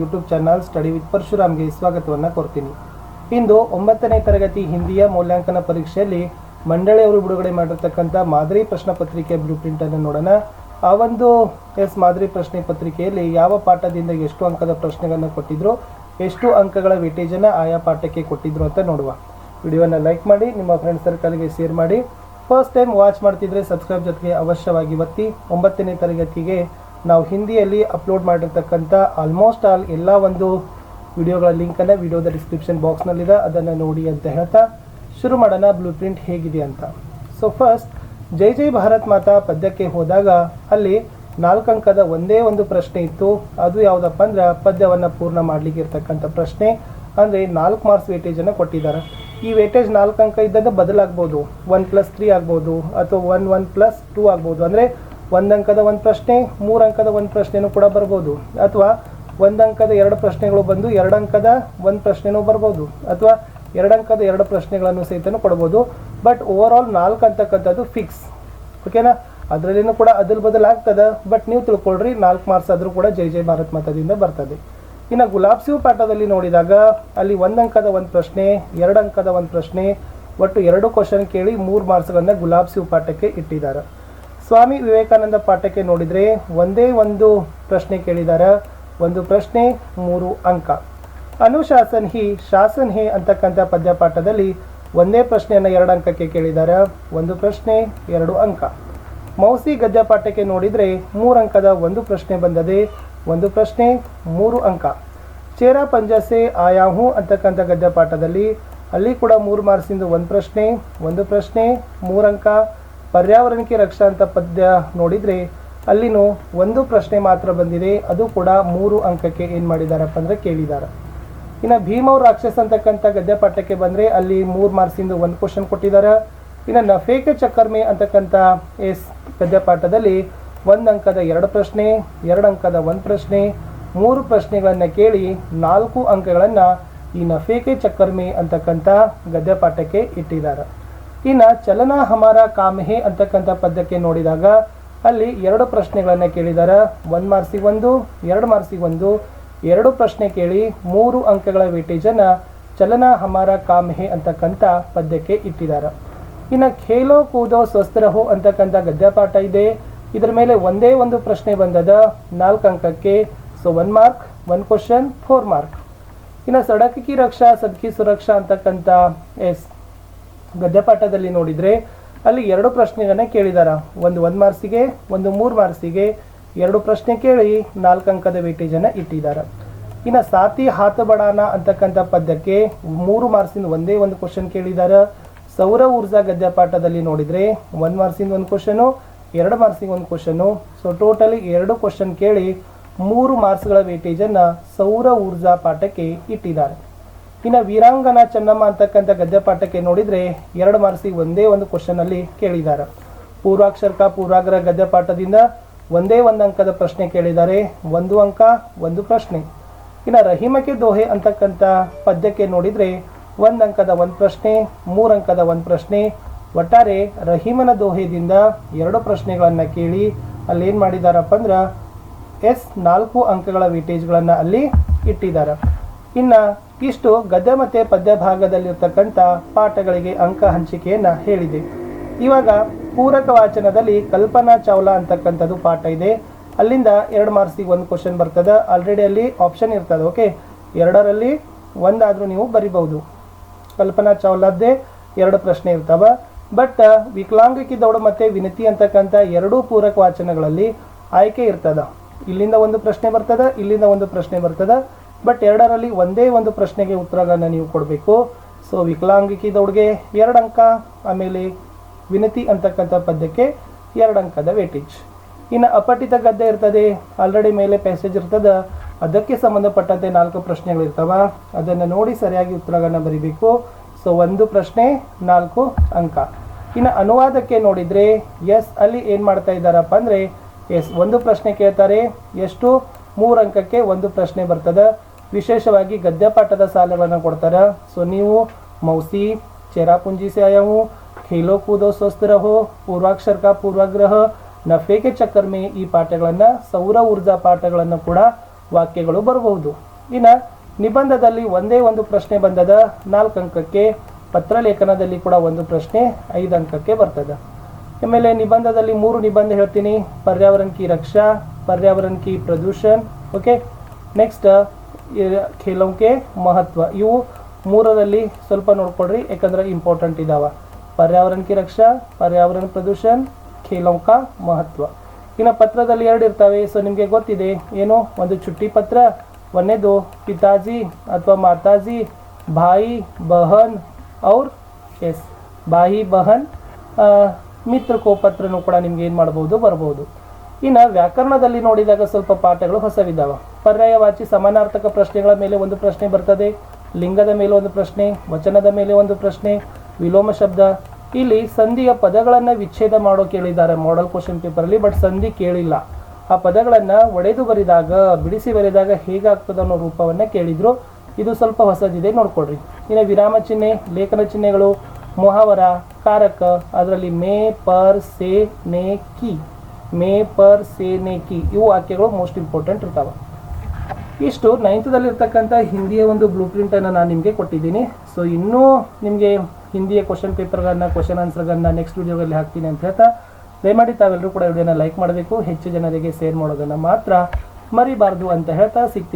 YouTube channel study with ಪರಶುರಾಮ್ಗೆ ಸ್ವಾಗತವನ್ನು ಕೊಡ್ತೀನಿ ಇಂದು ಒಂಬತ್ತನೇ ತರಗತಿ ಹಿಂದಿಯ ಮೌಲ್ಯಾಂಕನ ಪರೀಕ್ಷೆಯಲ್ಲಿ ಮಂಡಳಿಯವರು ಬಿಡುಗಡೆ ಮಾಡಿರ್ತಕ್ಕಂಥ ಮಾದರಿ ಪ್ರಶ್ನೆ ಪತ್ರಿಕೆ ಬ್ಲೂ ಪ್ರಿಂಟನ್ನು ನೋಡೋಣ. ಆ ಒಂದು ಎಸ್ ಮಾದರಿ ಪ್ರಶ್ನೆ ಪತ್ರಿಕೆಯಲ್ಲಿ ಯಾವ ಪಾಠದಿಂದ ಎಷ್ಟು ಅಂಕದ ಪ್ರಶ್ನೆಗಳನ್ನು ಕೊಟ್ಟಿದ್ರು, ಎಷ್ಟು ಅಂಕಗಳ ವೇಟೇಜನ್ನು ಆಯಾ ಪಾಠಕ್ಕೆ ಕೊಟ್ಟಿದ್ರು ಅಂತ ನೋಡುವ. ವಿಡಿಯೋನ ಲೈಕ್ ಮಾಡಿ, ನಿಮ್ಮ ಫ್ರೆಂಡ್ ಸರ್ಕಲ್ಗೆ ಶೇರ್ ಮಾಡಿ. ಫಸ್ಟ್ ಟೈಮ್ ವಾಚ್ ಮಾಡ್ತಿದ್ರೆ ಸಬ್ಸ್ಕ್ರೈಬ್ ಜೊತೆಗೆ ಅವಶ್ಯವಾಗಿ ಒತ್ತಿ, ಒಂಬತ್ತನೇ ತರಗತಿಗೆ ನಾವು ಹಿಂದಿಯಲ್ಲಿ ಅಪ್ಲೋಡ್ ಮಾಡಿರ್ತಕ್ಕಂಥ ಆಲ್ಮೋಸ್ಟ್ ಆಲ್ ಎಲ್ಲ ಒಂದು ವಿಡಿಯೋಗಳ ಲಿಂಕನ್ನು ವಿಡಿಯೋದ ಡಿಸ್ಕ್ರಿಪ್ಷನ್ ಬಾಕ್ಸ್ನಲ್ಲಿದೆ ಅದನ್ನು ನೋಡಿ ಅಂತ ಹೇಳ್ತಾ ಶುರು ಮಾಡೋಣ. ಬ್ಲೂ ಪ್ರಿಂಟ್ ಹೇಗಿದೆ ಅಂತ. ಸೊ ಫಸ್ಟ್ ಜೈ ಜೈ ಭಾರತ್ ಮಾತಾ ಪದ್ಯಕ್ಕೆ ಹೋದಾಗ ಅಲ್ಲಿ ನಾಲ್ಕು ಅಂಕದ ಒಂದೇ ಒಂದು ಪ್ರಶ್ನೆ ಇತ್ತು. ಅದು ಯಾವುದಪ್ಪ ಅಂದ್ರೆ ಪದ್ಯವನ್ನು ಪೂರ್ಣ ಮಾಡಲಿಕ್ಕೆ ಇರ್ತಕ್ಕಂಥ ಪ್ರಶ್ನೆ. ಅಂದರೆ ನಾಲ್ಕು ಮಾರ್ಕ್ಸ್ ವೇಟೇಜನ್ನು ಕೊಟ್ಟಿದ್ದಾರೆ. ಈ ವೇಟೇಜ್ ನಾಲ್ಕು ಅಂಕ ಇದ್ದದ್ದು ಬದಲಾಗ್ಬೋದು. ಒನ್ ಪ್ಲಸ್ ತ್ರೀ ಆಗ್ಬೋದು ಅಥವಾ ಒನ್ ಒನ್ ಪ್ಲಸ್ ಟೂ ಆಗ್ಬೋದು. ಅಂದರೆ ಒಂದು ಅಂಕದ ಒಂದು ಪ್ರಶ್ನೆ ಮೂರು ಅಂಕದ ಒಂದು ಪ್ರಶ್ನೆನೂ ಕೂಡ ಬರ್ಬೋದು. ಅಥವಾ ಒಂದು ಅಂಕದ ಎರಡು ಪ್ರಶ್ನೆಗಳು ಬಂದು ಎರಡು ಅಂಕದ ಒಂದು ಪ್ರಶ್ನೆನೂ ಬರ್ಬೋದು. ಅಥವಾ ಎರಡು ಅಂಕದ ಎರಡು ಪ್ರಶ್ನೆಗಳನ್ನು ಸಹಿತನೂ ಕೊಡ್ಬೋದು. ಬಟ್ ಓವರ್ ಆಲ್ ನಾಲ್ಕು ಅಂತಕ್ಕಂಥದ್ದು ಫಿಕ್ಸ್ ಓಕೆನಾ ಅದರಲ್ಲಿನೂ ಕೂಡ ಅದಲ್ ಬದಲ್ ಆಗ್ತದೆ ಬಟ್ ನೀವು ತಿಳ್ಕೊಳ್ರಿ, ನಾಲ್ಕು ಮಾರ್ಕ್ಸ್ ಆದರೂ ಕೂಡ ಜೈ ಜೈ ಭಾರತ್ ಮತದಿಂದ ಬರ್ತದೆ. ಇನ್ನು ಗುಲಾಬ್ ಸಿವ್ ಪಾಠದಲ್ಲಿ ನೋಡಿದಾಗ ಅಲ್ಲಿ ಒಂದು ಅಂಕದ ಒಂದು ಪ್ರಶ್ನೆ ಎರಡು ಅಂಕದ ಒಂದು ಪ್ರಶ್ನೆ, ಒಟ್ಟು ಎರಡು ಕ್ವಶನ್ ಕೇಳಿ ಮೂರು ಮಾರ್ಕ್ಸ್ಗಳನ್ನು ಗುಲಾಬ್ ಸಿವ್ ಪಾಠಕ್ಕೆ ಇಟ್ಟಿದ್ದಾರೆ ಸ್ವಾಮಿ ವಿವೇಕಾನಂದ ಪಾಠಕ್ಕೆ ನೋಡಿದರೆ ಒಂದೇ ಒಂದು ಪ್ರಶ್ನೆ ಕೇಳಿದ್ದಾರೆ ಒಂದು ಪ್ರಶ್ನೆ, ಮೂರು ಅಂಕ. ಅನುಶಾಸನ್ ಹಿ, ಶಾಸನ್ ಹೇ ಅಂತಕ್ಕಂಥ ಪದ್ಯ ಪಾಠದಲ್ಲಿ ಒಂದೇ ಪ್ರಶ್ನೆಯನ್ನು ಎರಡು ಅಂಕಕ್ಕೆ ಕೇಳಿದ್ದಾರೆ ಒಂದು ಪ್ರಶ್ನೆ, ಎರಡು ಅಂಕ. ಮೌಸಿ ಗದ್ಯ ಪಾಠಕ್ಕೆ ನೋಡಿದರೆ ಮೂರು ಅಂಕದ ಒಂದು ಪ್ರಶ್ನೆ ಬಂದದೆ, ಒಂದು ಪ್ರಶ್ನೆ, ಮೂರು ಅಂಕ. ಚೇರಾ ಪಂಜಸೆ ಆಯಾಹು ಅಂತಕ್ಕಂಥ ಗದ್ಯ ಪಾಠದಲ್ಲಿ ಅಲ್ಲಿ ಕೂಡ ಮೂರು ಮಾರ್ಸಿಂದು ಒಂದು ಪ್ರಶ್ನೆ ಒಂದು ಪ್ರಶ್ನೆ, ಮೂರು ಅಂಕ. ಪರ್ಯಾವರಣಕ್ಕೆ ರಕ್ಷಾ ಅಂತ ಪದ್ಯ ನೋಡಿದರೆ ಅಲ್ಲಿನೂ ಒಂದು ಪ್ರಶ್ನೆ ಮಾತ್ರ ಬಂದಿದೆ. ಅದು ಕೂಡ ಮೂರು ಅಂಕಕ್ಕೆ ಏನು ಮಾಡಿದಾರಪ್ಪ ಅಂದರೆ ಕೇಳಿದ್ದಾರೆ ಇನ್ನು ಭೀಮವ್ ರಾಕ್ಷಸ ಅಂತಕ್ಕಂಥ ಗದ್ಯ ಪಾಠಕ್ಕೆ ಬಂದರೆ ಅಲ್ಲಿ ಮೂರು ಮಾರ್ಕ್ಸಿಂದ ಒಂದು ಕ್ವಶನ್ ಕೊಟ್ಟಿದ್ದಾರೆ ಇನ್ನು ನಫೇಕ ಚಕ್ಕರ್ಮೆ ಅಂತಕ್ಕಂಥ ಎಸ್ ಗದ್ಯ ಪಾಠದಲ್ಲಿ ಒಂದು ಅಂಕದ ಎರಡು ಪ್ರಶ್ನೆ, ಎರಡು ಅಂಕದ ಒಂದು ಪ್ರಶ್ನೆ, ಮೂರು ಪ್ರಶ್ನೆಗಳನ್ನು ಕೇಳಿ ನಾಲ್ಕು ಅಂಕಗಳನ್ನು ಈ ನಫೇಕೆ ಚಕ್ಕರ್ಮೆ ಅಂತಕ್ಕಂಥ ಗದ್ಯ ಪಾಠಕ್ಕೆ ಇಟ್ಟಿದ್ದಾರೆ ಇನ್ನು ಚಲನ ಹಮಾರ ಕಾಮಹೆ ಅಂತಕ್ಕಂಥ ಪದ್ಯಕ್ಕೆ ನೋಡಿದಾಗ ಅಲ್ಲಿ ಎರಡು ಪ್ರಶ್ನೆಗಳನ್ನು ಕೇಳಿದಾರ. ಒಂದು ಮಾರ್ಸಿಗೆ ಒಂದು, ಎರಡು ಮಾರ್ಸಿಗೆ ಒಂದು. ಎರಡು ಪ್ರಶ್ನೆ ಕೇಳಿ ಮೂರು ಅಂಕಗಳ ವೇಟೇಜನ್ನು ಚಲನ ಹಮಾರ ಕಾಮಹೆ ಅಂತಕ್ಕಂಥ ಪದ್ಯಕ್ಕೆ ಇಟ್ಟಿದ್ದಾರೆ. ಇನ್ನು ಖೇಲೋ ಕೂದೋ ಸ್ವಸ್ಥರಹೋ ಅಂತಕ್ಕಂಥ ಗದ್ಯಪಾಠ ಇದೆ. ಇದರ ಮೇಲೆ ಒಂದೇ ಒಂದು ಪ್ರಶ್ನೆ ಬಂದದ. ನಾಲ್ಕು ಅಂಕಕ್ಕೆ. So one mark one question four mark ಇನ್ನು ಸಡಕಿ ರಕ್ಷಾ, ಸದ್ಕಿ ಸುರಕ್ಷಾ ಅಂತಕ್ಕಂಥ, ಎಸ್ ಗದ್ಯಪಾಠದಲ್ಲಿ ನೋಡಿದರೆ ಅಲ್ಲಿ ಎರಡು ಪ್ರಶ್ನೆಗಳನ್ನ ಕೇಳಿದಾರ. ಒಂದು ಒಂದು ಮಾರ್ಕ್ಸಿಗೆ, ಒಂದು ಮೂರು ಮಾರ್ಕ್ಸಿಗೆ ಎರಡು ಪ್ರಶ್ನೆ ಕೇಳಿ ನಾಲ್ಕು ಅಂಕದ ವೇಟೇಜನ್ನು ಇಟ್ಟಿದ್ದಾರೆ ಇನ್ನು ಸಾತಿ ಹಾತಬಡಾನ ಅಂತಕ್ಕಂಥ ಪದ್ಯಕ್ಕೆ ಮೂರು ಮಾರ್ಕ್ಸಿಂದ ಒಂದೇ ಒಂದು ಕ್ವಶನ್ ಕೇಳಿದ್ದಾರೆ ಸೌರ ಊರ್ಜಾ ಗದ್ಯಪಾಠದಲ್ಲಿ ನೋಡಿದರೆ ಒಂದು ಮಾರ್ಕ್ಸಿಂದ ಒಂದು ಕ್ವಶನು ಎರಡು ಮಾರ್ಕ್ಸಿಗೆ ಒಂದು ಕ್ವಶನು ಸೊ ಟೋಟಲಿ ಎರಡು ಕ್ವಶನ್ ಕೇಳಿ ಮೂರು ಮಾರ್ಕ್ಸ್ಗಳ ವೇಟೇಜನ್ನು ಸೌರ ಊರ್ಜಾ ಪಾಠಕ್ಕೆ ಇಟ್ಟಿದ್ದಾರೆ ಇನ್ನು ವೀರಾಂಗನ ಚೆನ್ನಮ್ಮ ಅಂತಕ್ಕಂಥ ಗದ್ಯ ಪಾಠಕ್ಕೆ ನೋಡಿದರೆ ಎರಡು ಮಾರ್ಕ್ಸಿಗೆ ಒಂದೇ ಒಂದು ಕ್ವಶನಲ್ಲಿ ಕೇಳಿದ್ದಾರೆ ಪೂರ್ವಾಕ್ಷರಕ ಪೂರ್ವಾಗ್ರಹ ಗದ್ಯ ಪಾಠದಿಂದ ಒಂದೇ ಒಂದು ಅಂಕದ ಪ್ರಶ್ನೆ ಕೇಳಿದ್ದಾರೆ ಒಂದು ಅಂಕ, ಒಂದು ಪ್ರಶ್ನೆ. ಇನ್ನು ರಹಿಮಕ್ಕೆ ದೋಹೆ ಅಂತಕ್ಕಂಥ ಪದ್ಯಕ್ಕೆ ನೋಡಿದರೆ ಒಂದು ಅಂಕದ ಒಂದು ಪ್ರಶ್ನೆ, ಮೂರು ಅಂಕದ ಒಂದು ಪ್ರಶ್ನೆ. ಒಟ್ಟಾರೆ ರಹೀಮನ ದೋಹೆದಿಂದ ಎರಡು ಪ್ರಶ್ನೆಗಳನ್ನು ಕೇಳಿ ಅಲ್ಲಿ ಏನು ಮಾಡಿದಾರಪ್ಪ ಅಂದ್ರೆ ಎಸ್ ನಾಲ್ಕು ಅಂಕಗಳ ವೇಟೇಜ್ಗಳನ್ನು ಅಲ್ಲಿ ಇಟ್ಟಿದ್ದಾರೆ ಇನ್ನು ಇಷ್ಟು ಗದ್ಯ ಮತ್ತು ಪದ್ಯ ಭಾಗದಲ್ಲಿರ್ತಕ್ಕಂಥ ಪಾಠಗಳಿಗೆ ಅಂಕ ಹಂಚಿಕೆಯನ್ನು ಹೇಳಿದೆ. ಇವಾಗ ಪೂರಕ ವಾಚನದಲ್ಲಿ ಕಲ್ಪನಾ ಚಾವ್ಲಾ ಅಂತಕ್ಕಂಥದ್ದು ಪಾಠ ಇದೆ. ಅಲ್ಲಿಂದ ಎರಡು ಮಾರ್ಕ್ಸಿಗೆ ಒಂದು ಕ್ವಶನ್ ಬರ್ತದೆ. ಆಲ್ರೆಡಿ ಅಲ್ಲಿ ಆಪ್ಷನ್ ಇರ್ತದೆ ಓಕೆ ಎರಡರಲ್ಲಿ ಒಂದಾದರೂ ನೀವು ಬರಿಬಹುದು. ಕಲ್ಪನಾ ಚಾವ್ಲಾದ್ದೇ ಎರಡು ಪ್ರಶ್ನೆ ಇರ್ತವೆ. ಬಟ್ ವಿಕಲಾಂಗಕಿ ದೌಡ ಮತ್ತು ವಿನತಿ ಅಂತಕ್ಕಂಥ ಎರಡೂ ಪೂರಕ ವಾಚನಗಳಲ್ಲಿ ಆಯ್ಕೆ ಇರ್ತದ. ಇಲ್ಲಿಂದ ಒಂದು ಪ್ರಶ್ನೆ ಬರ್ತದ, ಇಲ್ಲಿಂದ ಒಂದು ಪ್ರಶ್ನೆ ಬರ್ತದ. ಬಟ್ ಎರಡರಲ್ಲಿ ಒಂದೇ ಒಂದು ಪ್ರಶ್ನೆಗೆ ಉತ್ತರಗಳನ್ನು ನೀವು ಕೊಡಬೇಕು. ಸೊ ವಿಕಲಾಂಗಿಕಿ ಎರಡು ಅಂಕ, ಆಮೇಲೆ ವಿನತಿ ಅಂತಕ್ಕಂಥ ಪದ್ಯಕ್ಕೆ ಎರಡು ಅಂಕದ ವೇಟೇಜ್ ಇನ್ನು ಅಪಠಿತ ಗದ್ದೆ ಇರ್ತದೆ ಆಲ್ರೆಡಿ ಮೇಲೆ ಪ್ಯಾಸೇಜ್ ಇರ್ತದೆ, ಅದಕ್ಕೆ ಸಂಬಂಧಪಟ್ಟಂತೆ ನಾಲ್ಕು ಪ್ರಶ್ನೆಗಳು ಇರ್ತಾವ. ಅದನ್ನು ನೋಡಿ ಸರಿಯಾಗಿ ಉತ್ತರಗಳನ್ನು ಬರೀಬೇಕು. ಸೊ ಒಂದು ಪ್ರಶ್ನೆ, ನಾಲ್ಕು ಅಂಕ. ಇನ್ನು ಅನುವಾದಕ್ಕೆ ನೋಡಿದರೆ ಎಸ್ ಅಲ್ಲಿ ಏನು ಮಾಡ್ತಾ ಇದ್ದಾರಪ್ಪ ಅಂದರೆ ಎಸ್ ಒಂದು ಪ್ರಶ್ನೆ ಕೇಳ್ತಾರೆ, ಎಷ್ಟು? ಮೂರು ಅಂಕಕ್ಕೆ ಒಂದು ಪ್ರಶ್ನೆ ಬರ್ತದೆ. ವಿಶೇಷವಾಗಿ ಗದ್ಯ ಪಾಠದ ಸಾಲುಗಳನ್ನು ಕೊಡ್ತಾರೆ. ಸೊ ನೀವು ಮೌಸಿ, ಚೇರಾಪುಂಜಿ ಸಾಯವು, ಖೇಲೋ ಕೂದೋ ಸ್ವಸ್ಥ ರಹೋ ಪೂರ್ವಾಗ್ರಹ, ನಫೇಕೆ ಚಕ್ಕರ್ಮೆ ಈ ಪಾಠಗಳನ್ನು, ಸೌರ ಊರ್ಜಾ ಪಾಠಗಳನ್ನು ಕೂಡ ವಾಕ್ಯಗಳು ಬರಬಹುದು. ಇನ್ನು ನಿಬಂಧದಲ್ಲಿ ಒಂದೇ ಒಂದು ಪ್ರಶ್ನೆ ಬಂದದ. ನಾಲ್ಕು ಅಂಕಕ್ಕೆ ಪತ್ರಲೇಖನದಲ್ಲಿ ಕೂಡ ಒಂದು ಪ್ರಶ್ನೆ ಐದು ಅಂಕಕ್ಕೆ ಬರ್ತದ. ಆಮೇಲೆ ನಿಬಂಧದಲ್ಲಿ ಮೂರು ನಿಬಂಧ ಹೇಳ್ತೀನಿ. ಪರ್ಯಾವರಣ ಕಿ ರಕ್ಷಾ ಪರ್ಯಾವರಣ ಕಿ ಪ್ರದೂಷಣ್, ಓಕೆ? ನೆಕ್ಸ್ಟ್ ಖೇಲೋಂಕೆ ಮಹತ್ವ. ಇವು ಮೂರರಲ್ಲಿ ಸ್ವಲ್ಪ ನೋಡ್ಕೊಡ್ರಿ ಯಾಕಂದ್ರೆ ಇಂಪಾರ್ಟೆಂಟ್ ಇದಾವ. ಪರ್ಯಾವರಣ ಕಿ ರಕ್ಷಾ, ಪರ್ಯಾವರಣ ಪ್ರದೂಷಣ್ ಖೇಲೌಕ ಮಹತ್ವ. ಇನ್ನು ಪತ್ರದಲ್ಲಿ ಎರಡು ಇರ್ತವೆ, ಸೊ ನಿಮಗೆ ಗೊತ್ತಿದೆ, ಏನು? ಒಂದು ಚುಟ್ಟಿ ಪತ್ರ, ಒಂದೇದು ಪಿತಾಜಿ ಅಥವಾ ಮಾತಾಜಿ ಭಾಯಿ ಬಹನ್ ಅವ್ರ ಎಸ್. ಬಾಯಿ, ಬಹನ್ ಮಿತ್ರ ಮಿತ್ರ ಕೋಪತ್ರನೂ ಕೂಡ ನಿಮ್ಗೆ ಏನು ಮಾಡ್ಬೋದು, ಬರ್ಬೋದು. ಇನ್ನು ವ್ಯಾಕರಣದಲ್ಲಿ ನೋಡಿದಾಗ ಸ್ವಲ್ಪ ಪಾಠಗಳು ಹೊಸವಿದ್ದಾವ. ಪರ್ಯಾಯವಾಚಿ ಸಮಾನಾರ್ಥಕ ಪ್ರಶ್ನೆಗಳ ಮೇಲೆ ಒಂದು ಪ್ರಶ್ನೆ ಬರ್ತದೆ. ಲಿಂಗದ ಮೇಲೆ ಒಂದು ಪ್ರಶ್ನೆ, ವಚನದ ಮೇಲೆ ಒಂದು ಪ್ರಶ್ನೆ, ವಿಲೋಮ ಶಬ್ದ. ಇಲ್ಲಿ ಸಂಧಿಯ ಪದಗಳನ್ನು ವಿಚ್ಛೇದ ಮಾಡೋ ಕೇಳಿದ್ದಾರೆ. ಮಾಡಲ್ ಕ್ವಶನ್ ಪೇಪರಲ್ಲಿ ಬಟ್ ಸಂಧಿ ಕೇಳಿಲ್ಲ. ಆ ಪದಗಳನ್ನು ಒಡೆದು ಬರಿದಾಗ, ಬಿಡಿಸಿ ಬರೆದಾಗ ಹೇಗಾಗ್ತದೆ ಅನ್ನೋ ರೂಪವನ್ನು ಕೇಳಿದ್ರು. ಇದು ಸ್ವಲ್ಪ ಹೊಸದಿದೆ, ನೋಡ್ಕೊಡ್ರಿ. ಇನ್ನು ವಿರಾಮ ಚಿಹ್ನೆ, ಲೇಖನ ಚಿಹ್ನೆಗಳು, ಮೊಹಾವರ, ಕಾರಕ, ಅದರಲ್ಲಿ ಮೇ, ಪರ್, ಸೇ, ನೇ, ಕಿ. ಮೇ ಪರ್ ಸೆ ನೆ ಕಿ ಇವು ವಾಕ್ಯಗಳು ಮೋಸ್ಟ್ ಇಂಪಾರ್ಟೆಂಟ್ ಇರ್ತಾವೆ. ಇಷ್ಟು ನೈನ್ತ್ದಲ್ಲಿರ್ತಕ್ಕಂಥ ಹಿಂದಿಯ ಒಂದು ಬ್ಲೂ ಪ್ರಿಂಟನ್ನು ನಾನು ನಿಮಗೆ ಕೊಟ್ಟಿದ್ದೀನಿ. ಸೊ ಇನ್ನೂ ನಿಮಗೆ ಹಿಂದಿಯ ಕ್ವಶನ್ ಪೇಪರ್ಗಳನ್ನು ಕ್ವಶನ್ ಆನ್ಸರ್ಗಳನ್ನ ನೆಕ್ಸ್ಟ್ ವಿಡಿಯೋದಲ್ಲಿ ಹಾಕ್ತೀನಿ ಅಂತ ಹೇಳ್ತಾ, ದಯಮಾಡಿ ತಾವೆಲ್ಲರೂ ಕೂಡ ವಿಡಿಯೋನ ಲೈಕ್ ಮಾಡಬೇಕು. ಹೆಚ್ಚು ಜನರಿಗೆ ಶೇರ್ ಮಾಡೋದನ್ನು ಮಾತ್ರ ಮರಿಬಾರ್ದು ಅಂತ ಹೇಳ್ತಾ ಸಿಗ್ತೀನಿ.